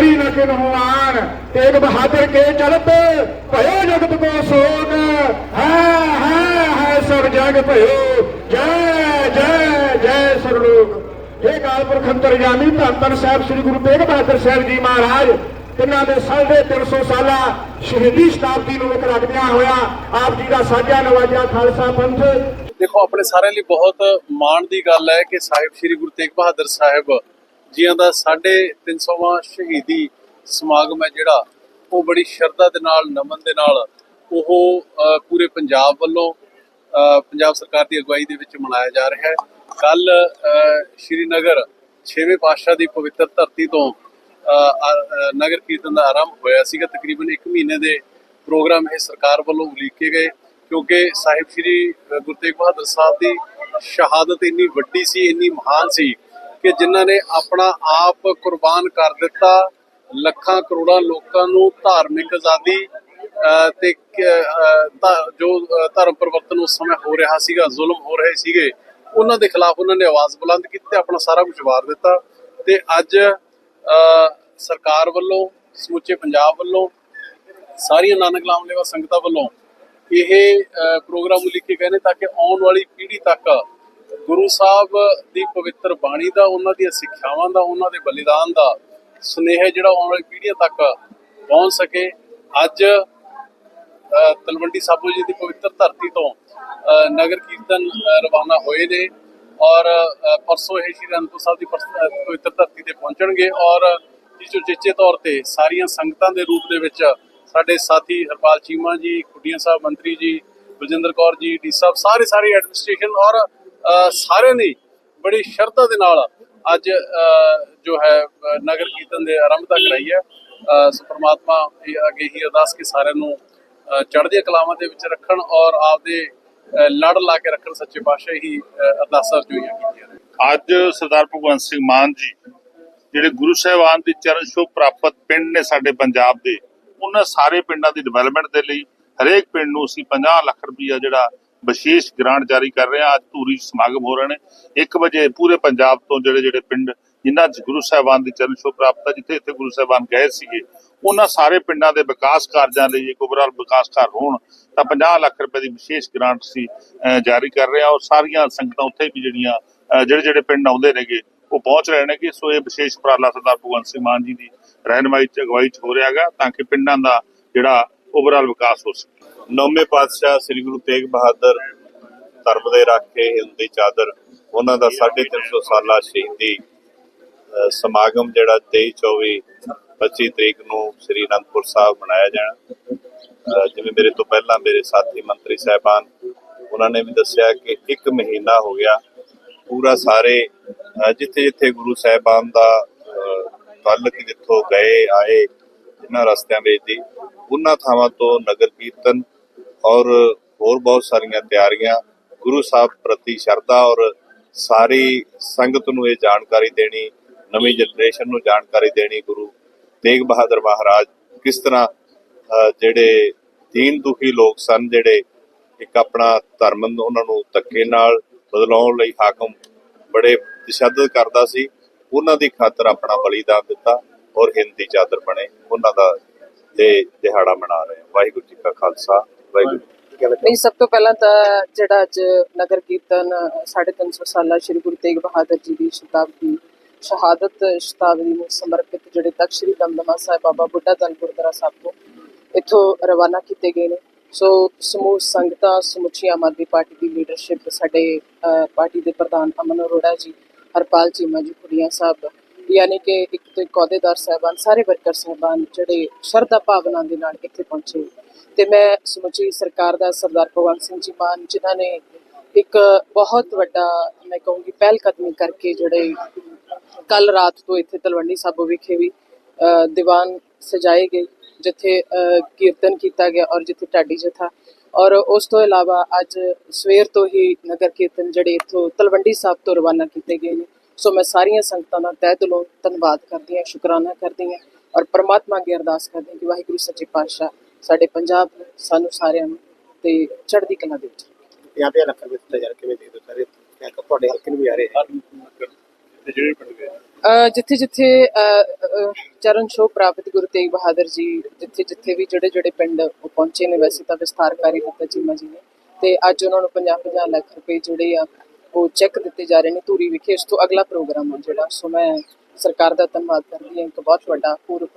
करी न किन आन तेग बहादुर के चलत भयो जगत को सोन है है है सब जग भयो जय जय जय सरलोक हे ਕਾਲ ਪੁਰਖ ਅੰਤਰਜਾਮੀ ਧੰਨ ਧੰਨ ਸਾਹਿਬ ਸ੍ਰੀ ਗੁਰੂ ਤੇਗ ਬਹਾਦਰ ਸਾਹਿਬ ਜੀ ਮਹਾਰਾਜ ਤਿੰਨਾਂ ਦੇ ਸਾਢੇ 300 ਸਾਲਾ ਸ਼ਹੀਦੀ ਸ਼ਤਾਬਦੀ ਨੂੰ ਇੱਕ ਰੱਖਦਿਆਂ ਹੋਇਆ ਆਪ ਜੀ ਦਾ ਸਾਜਾ ਨਵਾਜਿਆ ਖਾਲਸਾ ਪੰਥ ਦੇਖੋ ਆਪਣੇ ਸਾਰਿਆਂ ਲਈ ਬਹੁਤ ਮਾਣ ਦੀ ਗੱਲ ਹੈ ਕਿ ਸਾਹਿਬ ਸ੍ਰੀ ਗੁਰੂ ਤੇਗ ਬਹਾਦਰ ਸਾਹਿਬ ਜੀਆਂ ਦਾ 350ਵਾਂ ਸ਼ਹੀਦੀ ਸਮਾਗਮ ਹੈ ਜਿਹੜਾ, ਉਹ ਬੜੀ ਸ਼ਰਧਾ ਦੇ ਨਾਲ, ਨਮਨ ਦੇ ਨਾਲ ਉਹ ਪੂਰੇ ਪੰਜਾਬ ਵੱਲੋਂ ਪੰਜਾਬ ਸਰਕਾਰ ਦੀ ਅਗਵਾਈ ਦੇ ਵਿੱਚ ਮਨਾਇਆ ਜਾ ਰਿਹਾ ਹੈ। ਕੱਲ ਸ਼੍ਰੀਨਗਰ 6ਵੇਂ ਪਾਤਸ਼ਾਹ ਦੀ ਪਵਿੱਤਰ ਧਰਤੀ ਤੋਂ ਨਗਰ ਕੀਰਤਨ ਦਾ ਆਰੰਭ ਹੋਇਆ ਸੀਗਾ। ਤਕਰੀਬਨ 1 ਮਹੀਨੇ ਦੇ ਪ੍ਰੋਗਰਾਮ ਇਹ ਸਰਕਾਰ ਵੱਲੋਂ ਉਲੀਕੇ ਗਏ, ਕਿਉਂਕਿ ਸਾਹਿਬ ਸ੍ਰੀ ਗੁਰੂ ਤੇਗ ਬਹਾਦਰ ਸਾਹਿਬ ਦੀ ਸ਼ਹਾਦਤ ਇੰਨੀ ਵੱਡੀ ਸੀ, ਇੰਨੀ ਮਹਾਨ ਸੀ ਕਿ ਜਿਨ੍ਹਾਂ ਨੇ ਆਪਣਾ ਆਪ ਕੁਰਬਾਨ ਕਰ ਦਿੱਤਾ ਲੱਖਾਂ ਕਰੋੜਾਂ ਲੋਕਾਂ ਨੂੰ ਧਾਰਮਿਕ ਆਜ਼ਾਦੀ ਤੇ ਜੋ ਧਰਮ ਪਰਿਵਰਤਨ ਉਸ ਸਮੇਂ ਹੋ ਰਿਹਾ ਸੀਗਾ ਜ਼ੁਲਮ ਹੋ ਰਹੇ ਸੀਗੇ ਉਹਨਾਂ ਦੇ ਖਿਲਾਫ ਉਹਨਾਂ ਨੇ ਆਵਾਜ਼ ਬੁਲੰਦ ਕੀਤੀ ਤੇ ਆਪਣਾ ਸਾਰਾ ਕੁਝ ਵਾਰ ਦਿੱਤਾ ਤੇ ਅੱਜ ਅ, ਸਰਕਾਰ ਵੱਲੋਂ ਸਮੁੱਚੇ ਪੰਜਾਬ ਵੱਲੋਂ ਸਾਰੀਆਂ ਨਾਨਕ ਨਾਮ ਸੰਗਤਾਂ ਵੱਲੋਂ ਇਹ ਅ, ਪ੍ਰੋਗਰਾਮ ਉਲੀਕੇ ਗਏ ਨੇ ਤਾਂ ਕਿ ਆਉਣ ਵਾਲੀ ਪੀੜ੍ਹੀ ਤੱਕ ਗੁਰੂ ਸਾਹਿਬ ਦੀ ਪਵਿੱਤਰ ਬਾਣੀ ਦਾ, ਉਹਨਾਂ ਦੀਆਂ ਸਿੱਖਿਆਵਾਂ ਦਾ, ਉਹਨਾਂ ਦੇ ਬਲੀਦਾਨ ਦਾ ਸੁਨੇਹਾ ਜਿਹੜਾ ਆਉਣ ਵਾਲੀ ਪੀੜ੍ਹੀਆਂ ਤੱਕ ਪਹੁੰਚ ਸਕੇ। ਅੱਜ ਤਲਵੰਡੀ ਸਾਬੋ ਜੀ ਦੀ ਪਵਿੱਤਰ ਧਰਤੀ ਤੋਂ ਨਗਰ ਕੀਰਤਨ ਰਵਾਨਾ ਹੋਏ ਨੇ ਔਰ ਪਰਸੋਂ ਇਹ ਸ਼੍ਰੀ ਅਨੰਦਪੁਰ ਸਾਹਿਬ ਦੀ ਪਵਿੱਤਰ ਧਰਤੀ ਤੇ ਪਹੁੰਚਣਗੇ ਔਰ ਜਿਸ ਚੇਚੇ ਤੌਰ ਤੇ ਸਾਰੀਆਂ ਸੰਗਤਾਂ ਦੇ ਰੂਪ ਦੇ ਵਿੱਚ ਸਾਡੇ ਸਾਥੀ ਹਰਪਾਲ ਚੀਮਾ ਜੀ, ਖੁੱਡੀਆਂ ਸਾਹਿਬ, ਮੰਤਰੀ ਜੀ, ਬਲਜਿੰਦਰ ਕੌਰ ਜੀ, ਡੀ ਸਾਹਿਬ ਸਾਰੇ ਸਾਰੇ ਐਡਮਿਨਿਸਟ੍ਰੇਸ਼ਨ ਔਰ ਸਾਰਿਆਂ ਨੇ ਬੜੀ ਸ਼ਰਧਾ ਦੇ ਨਾਲ ਅੱਜ ਜੋ ਹੈ ਨਗਰ ਕੀਰਤਨ ਦੇ ਆਰੰਭਤਾ ਕਰਾਈ ਹੈ। ਸੋ ਪ੍ਰਮਾਤਮਾ ਅੱਗੇ ਹੀ ਅਰਦਾਸ ਕਿ ਸਾਰਿਆਂ ਨੂੰ ਚੜ੍ਹਦੀਆਂ ਕਲਾਵਾਂ ਦੇ ਵਿੱਚ ਰੱਖਣ ਔਰ ਆਪਦੇ ਲੜ ਲਾ ਕੇ ਰੱਖਣ ਸੱਚੇ ਪਾਤਸ਼ਾਹ ਹੀ ਅਰਦਾਸਾਂ ਜੋਈਆਂ ਕੀਤੀਆਂ ਅੱਜ ਸਰਦਾਰ ਭਗਵੰਤ ਸਿੰਘ ਮਾਨ ਜੀ, ਜਿਹੜੇ ਗੁਰੂ ਸਾਹਿਬਾਨ ਦੀ ਚਰਨ ਛੋਹ ਪ੍ਰਾਪਤ ਪਿੰਡ ਨੇ ਸਾਡੇ ਪੰਜਾਬ ਦੇ, ਉਹਨਾਂ ਸਾਰੇ ਪਿੰਡਾਂ ਦੀ ਡਿਵੈਲਪਮੈਂਟ ਦੇ ਲਈ ਹਰੇਕ ਪਿੰਡ ਨੂੰ ਅਸੀਂ 50 ਲੱਖ ਰੁਪਈਆ ਜਿਹੜਾ ਵਿਸ਼ੇਸ਼ ਗ੍ਰਾਂਟ ਜਾਰੀ ਕਰ ਰਹੇ ਹਾਂ ਅੱਜ ਧੂਰੀ ਸਮਾਗਮ ਹੋ ਰਹੇ ਨੇ। 1 ਵਜੇ ਪੂਰੇ ਪੰਜਾਬ ਤੋਂ ਜਿਹੜੇ ਜਿਹੜੇ ਪਿੰਡ ਜਿਨ੍ਹਾਂ 'ਚ ਗੁਰੂ ਸਾਹਿਬਾਨ ਦੀ ਚਰਨ ਛੋਹ ਪ੍ਰਾਪਤ ਹੈ ਜਿੱਥੇ ਇੱਥੇ ਗੁਰੂ ਸਾਹਿਬਾਨ ਗਏ ਸੀਗੇ, ਉਹਨਾਂ ਸਾਰੇ ਪਿੰਡਾਂ ਦੇ ਵਿਕਾਸ ਕਾਰਜਾਂ ਲਈ ਇੱਕ ਓਵਰਆਲ ਵਿਕਾਸ ਕਾਰਜ ਹੋਣ, ਤਾਂ 50 ਲੱਖ ਰੁਪਏ ਦੀ ਵਿਸ਼ੇਸ਼ ਗ੍ਰਾਂਟ ਸੀ ਜਾਰੀ ਕਰ ਰਹੇ ਹਾਂ ਔਰ ਸਾਰੀਆਂ ਸੰਗਤਾਂ ਉੱਥੇ ਵੀ ਜਿਹੜੀਆਂ ਜਿਹੜੇ ਜਿਹੜੇ ਪਿੰਡ ਆਉਂਦੇ ਨੇਗੇ, ਉਹ ਪਹੁੰਚ ਰਹੇ ਨੇ ਕਿ ਸੋ ਇਹ ਵਿਸ਼ੇਸ਼ ਉਪਰਾਲਾ ਸਰਦਾਰ ਭਗਵੰਤ ਸਿੰਘ ਮਾਨ ਜੀ ਦੀ ਰਹਿਨਮਾਈ ਚ ਅਗਵਾਈ ਚ ਹੋ ਰਿਹਾ ਹੈਗਾ, ਤਾਂ ਕਿ ਪਿੰਡਾਂ ਦਾ ਜਿਹੜਾ ਓਵਰਆਲ ਵਿਕਾਸ ਹੋ ਸਕੇ। ਨੌਵੇਂ ਪਾਤਸ਼ਾਹ ਸ੍ਰੀ ਗੁਰੂ ਤੇਗ ਬਹਾਦਰ ਧਰਮ ਦੇ ਰਾਖੇ ਹਿੰਦ ਦੀ ਚਾਦਰ ਉਹਨਾਂ ਦਾ 350 ਸਾਲਾ ਸ਼ਹੀਦੀ ਸਮਾਗਮ ਜਿਹੜਾ 23 24 25 ਤਰੀਕ ਨੂੰ ਸ੍ਰੀ ਅਨੰਦਪੁਰ ਸਾਹਿਬ ਮਨਾਇਆ ਜਾਣਾ। ਜਿਵੇਂ ਮੇਰੇ ਤੋਂ ਪਹਿਲਾਂ ਮੇਰੇ ਸਾਥੀ ਮੰਤਰੀ ਸਾਹਿਬਾਨ ਉਹਨਾਂ ਨੇ ਵੀ ਦੱਸਿਆ ਕਿ ਇੱਕ ਮਹੀਨਾ ਹੋ ਗਿਆ। ਪੂਰਾ ਸਾਰੇ ਅ, ਜਿੱਥੇ ਜਿੱਥੇ ਗੁਰੂ ਸਾਹਿਬਾਨ ਦਾ ਅ, ਜਿੱਥੋਂ ਗਏ ਆਏ ਇਹਨਾਂ ਰਸਤਿਆਂ ਵਿੱਚ ਦੀ ਉਹਨਾਂ ਥਾਵਾਂ ਤੋਂ ਨਗਰ ਕੀਰਤਨ ਔਰ ਹੋਰ ਬਹੁਤ ਸਾਰੀਆਂ ਤਿਆਰੀਆਂ। ਗੁਰੂ ਸਾਹਿਬ ਪ੍ਰਤੀ ਸ਼ਰਧਾ ਔਰ ਸਾਰੀ ਸੰਗਤ ਨੂੰ ਇਹ ਜਾਣਕਾਰੀ ਦੇਣੀ, ਨਵੀਂ ਜਨਰੇਸ਼ਨ ਨੂੰ ਜਾਣਕਾਰੀ ਦੇਣੀ ਗੁਰੂ ਤੇਗ ਬਹਾਦਰ ਮਹਾਰਾਜ ਕਿਸ ਤਰ੍ਹਾਂ ਜਿਹੜੇ ਦੀਨ ਦੁਖੀ ਲੋਕ ਸਨ, ਜਿਹੜੇ ਇੱਕ ਆਪਣਾ ਧਰਮ ਉਹਨਾਂ ਨੂੰ ਧੱਕੇ ਨਾਲ ਬਦਲਾਉਣ ਲਈ ਹਾਕਮ ਬੜੇ ਤਸ਼ੱਦਦ ਕਰਦਾ ਸੀ, ਉਹਨਾਂ ਦੀ ਖਾਤਰ ਆਪਣਾ ਬਲੀਦਾਨ ਦਿੱਤਾ ਔਰ ਹਿੰਦੀ ਚਾਦਰ ਬਣੇ। ਉਹਨਾਂ ਦਾ ਇਹ ਦਿਹਾੜਾ ਮਨਾ ਰਹੇ ਹਾਂ। ਵਾਹਿਗੁਰੂ ਜੀ ਕਾ ਖਾਲਸਾ, ਵਾਹਿਗੁਰੂ ਨਹੀਂ ਸਭ ਤੋਂ ਪਹਿਲਾਂ ਤਾਂ ਜਿਹੜਾ ਅੱਜ ਨਗਰ ਕੀਰਤਨ 350 ਸਾਲਾ ਸ੍ਰੀ ਗੁਰੂ ਤੇਗ ਬਹਾਦਰ ਜੀ ਦੀ ਸ਼ਤਾਬਦੀ, ਸ਼ਹਾਦਤ ਸ਼ਤਾਬਦੀ ਨੂੰ ਸਮਰਪਿਤ ਜਿਹੜੇ ਤਖਤ ਸ੍ਰੀ ਦਮਦਮਾ ਸਾਹਿਬ ਬਾਬਾ ਬੁੱਢਾ ਦਲ ਗੁਰਦੁਆਰਾ ਸਾਹਿਬ ਤੋਂ ਇੱਥੋਂ ਰਵਾਨਾ ਕੀਤੇ ਗਏ ਨੇ ਸੋ ਸਮੂਹ ਸੰਗਤਾਂ ਸਮੁੱਚੀ ਆਮ ਆਦਮੀ ਪਾਰਟੀ ਦੀ ਲੀਡਰਸ਼ਿਪ ਸਾਡੇ ਪਾਰਟੀ ਦੇ ਪ੍ਰਧਾਨ ਅਮਨ ਅਰੋੜਾ ਜੀ, ਹਰਪਾਲ ਚੀਮਾ ਜੀ ਕੁੜੀਆਂ ਸਾਹਿਬ ਯਾਨੀ ਕਿ ਇੱਕ ਤੋਂ ਇੱਕ ਅਹੁਦੇਦਾਰ ਸਾਹਿਬਾਨ, ਸਾਰੇ ਵਰਕਰ ਸਾਹਿਬਾਨ ਜਿਹੜੇ ਸ਼ਰਧਾ ਭਾਵਨਾ ਦੇ ਨਾਲ ਇੱਥੇ ਪਹੁੰਚੇ। ਤੇ ਮੈਂ ਸਮੁੱਚੀ ਸਰਕਾਰ ਦਾ ਸਰਦਾਰ ਭਗਵੰਤ ਸਿੰਘ ਜੀ ਮਾਨ, ਜਿਨ੍ਹਾਂ ਨੇ ਇੱਕ ਬਹੁਤ ਵੱਡਾ, ਮੈਂ ਕਹੂੰਗੀ, ਪਹਿਲ ਕਦਮੀ ਕਰਕੇ ਜਿਹੜੇ ਕੱਲ ਰਾਤ ਤੋਂ ਇੱਥੇ ਤਲਵੰਡੀ ਸਾਬੋ ਵਿਖੇ ਵੀ ਦੀਵਾਨ ਸਜਾਏ ਗਏ, ਜਿੱਥੇ ਕੀਰਤਨ ਕੀਤਾ ਗਿਆ ਔਰ ਜਿੱਥੇ ਢਾਡੀ ਜਥਾ। ਔਰ ਉਸ ਤੋਂ ਇਲਾਵਾ ਅੱਜ ਸਵੇਰ ਤੋਂ ਹੀ ਨਗਰ ਕੀਰਤਨ ਜਿਹੜੇ ਇੱਥੋਂ ਤਲਵੰਡੀ ਸਾਹਿਬ ਤੋਂ ਰਵਾਨਾ ਕੀਤੇ ਗਏ ਨੇ। ਸੋ ਮੈਂ ਸਾਰੀਆਂ ਸੰਗਤਾਂ ਦਾ ਤਹਿ ਦਿਲੋਂ ਧੰਨਵਾਦ ਕਰਦੀ ਹਾਂ ਸ਼ੁਕਰਾਨਾ ਕਰਦੀ ਹਾਂ ਔਰ ਪਰਮਾਤਮਾ ਅੱਗੇ ਅਰਦਾਸ ਕਰਦੀ ਹਾਂ ਕਿ ਵਾਹਿਗੁਰੂ ਸੱਚੇ ਪਾਤਸ਼ਾਹ ਸਾਡੇ ਪੰਜਾਬ ਸਾਨੂੰ ਸਾਰਿਆਂ ਨੂੰ ਤੇ ਚੜ੍ਹਦੀ ਕਲਾ ਦੇ ਵਿੱਚ ਪੰਜਾਹ ਪੰਜਾਹ ਲੱਖ ਰੁਪਏ ਦਿੱਤਾ ਕਿਵੇਂ ਦੇ ਦੋ ਸਾਰੇ ਮੈਂ ਕਿਹਾ ਤੁਹਾਡੇ ਹਲਕੇ ਨੂੰ ਵੀ ਆ ਰਹੇ ਆ। ਜਿੱਥੇ ਜਿੱਥੇ ਚਰਨ ਸ਼ੋ ਪ੍ਰਾਪਤ ਗੁਰੂ ਤੇਗ ਬਹਾਦਰ ਜੀ ਜਿੱਥੇ ਜਿੱਥੇ ਵੀ ਜਿਹੜੇ ਜਿਹੜੇ ਪਿੰਡ ਉਹ ਪਹੁੰਚੇ ਨੇ ਵੈਸੇ ਤਾਂ ਵਿਸਥਾਰਕਾਰੀ ਦਿੱਤਾ ਜੀ ਜੀ ਨੇ। ਤੇ ਅੱਜ ਉਹਨਾਂ ਨੂੰ 50 50 ਲੱਖ ਰੁਪਏ ਜਿਹੜੇ ਆ ਉਹ ਚੈੱਕ ਦਿੱਤੇ ਜਾ ਰਹੇ ਨੇ ਧੂਰੀ ਵਿਖੇ। ਇਸ ਤੋਂ ਅਗਲਾ ਪ੍ਰੋਗਰਾਮ ਹੈ ਜਿਹੜਾ। ਸੋ ਮੈਂ ਸਰਕਾਰ ਦਾ ਧੰਨਵਾਦ ਕਰਦੀ ਹਾਂ। ਇੱਕ ਬਹੁਤ ਵੱਡਾ ਪੂਰਵ